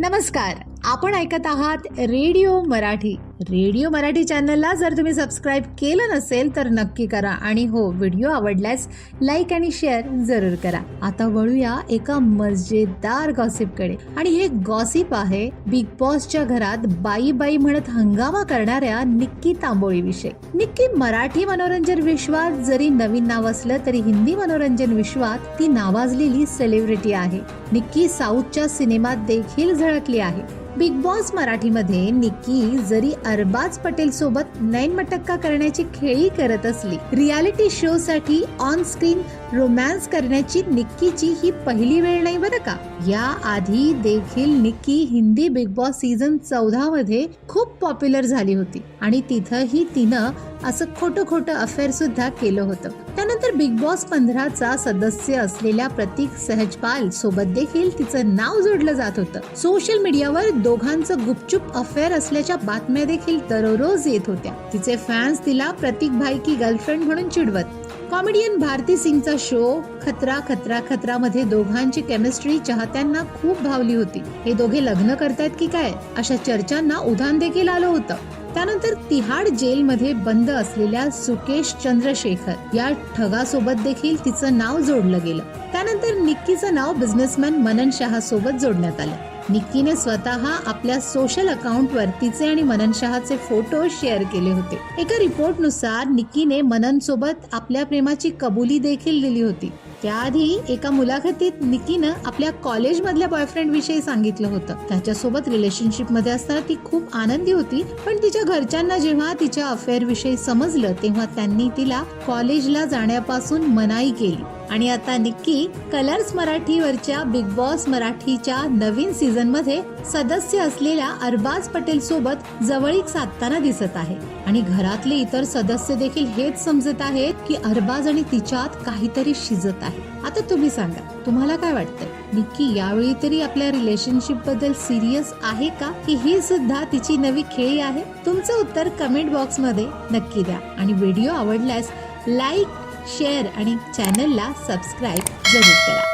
नमस्कार. आपण ऐकत आहात रेडिओ मराठी. रेडिओ मराठी चॅनलला जर तुम्ही सबस्क्राईब केलं नसेल तर नक्की करा. आणि हो व्हिडिओ आवडल्यास लाईक आणि शेअर जरूर करा. आता वळूया एका मजेदार गॉसिपकडे आणि हे गॉसिप आहे बिग बॉसच्या घरात बाई बाई म्हणत हंगामा करणाऱ्या निक्की तांबोळी विषयी निक्की मराठी मनोरंजन विश्वात जरी नवीन नाव असलं तरी हिंदी मनोरंजन विश्वात ती नावाजलेली सेलिब्रिटी आहे. निक्की साऊथच्या सिनेमात देखील झळकली आहे. बिग बॉस मराठीमध्ये निक्की जरी अरबाज पटेल सोबत नैनमटक्का करण्याची खेळी करत असली रियालिटी शो साठी ऑन स्क्रीन रोमॅन्स करण्याची निक्कीची ही पहिली वेळ नाही बरं का? या आधी देखील Nikki Hindi Bigg Boss season चौदा मध्ये खूप पॉप्युलर झाली होती आणि तिथंही तिनं असं खोटं खोटं अफेअर सुद्धा केलं होतं. त्यानंतर बिग बॉस पंधराचा सदस्य असलेल्या प्रतीक सहजपाल सोबत देखील तिचं नाव जोडलं जात होतं. सोशल मीडियावर दोघांचं गुपचूप अफेअर असल्याच्या बातम्या देखील दररोज येत होत्या. तिचे फॅन्स तिला प्रतीक भाई की गर्लफ्रेंड म्हणून चिडवत. कॉमेडियन भारती सिंगचा शो खतरा खतरा खतरा मध्ये दोघांची केमिस्ट्री चाहत्यांना खूप भावली होती. हे दोघे लग्न करतायत की काय? अशा चर्चांना उधाण देखील आलं होतं. त्यानंतर तिहाड जेलमध्ये बंद असलेल्या सुकेश चंद्रशेखर या ठगासोबत देखील तिचं नाव जोडलं गेलं. त्यानंतर निक्कीचं नाव बिझनेसमॅन मनन शहा सोबत जोडण्यात आलं. निक्कीने स्वतः आपल्या सोशल अकाउंटवर तिचे आणि मनन शहाचे फोटो शेअर केले होते. एका रिपोर्टनुसार निक्कीने मनन सोबत आपल्या प्रेमाची कबुली देखील दिली होती. त्याआधी एका मुलाखतीत निक्कीनं आपल्या कॉलेजमधल्या बॉयफ्रेंड विषयी सांगितलं होतं. त्याच्यासोबत रिलेशनशिपमध्ये असताना ती खूप आनंदी होती पण तिच्या घरच्यांना जेव्हा तिच्या अफेअर विषयी समजलं तेव्हा त्यांनी तिला कॉलेजला जाण्यापासून मनाई केली. आणि आता निक्की कलर्स मराठीवरच्या बिग बॉस मराठीच्या नवीन सीझनमध्ये सदस्य असलेल्या अरबाज पटेल सोबत जवळीक साधताना दिसत आहे. आणि घरातले इतर सदस्य देखील हेच समजत आहेत की अरबाज आणि तिच्यात काहीतरी शिजत आहे. आता तुम्ही सांगा तुम्हाला काय वाटतंय? निक्की यावेळी तरी आपल्या रिलेशनशिपबद्दल सिरियस आहे का? की ही सुद्धा तिची नवी खेळी आहे? तुमचं उत्तर कमेंट बॉक्समध्ये नक्की द्या. आणि व्हिडिओ आवडल्यास लाईक शेअर आणि चॅनलला सबस्क्राईब जरूर करा.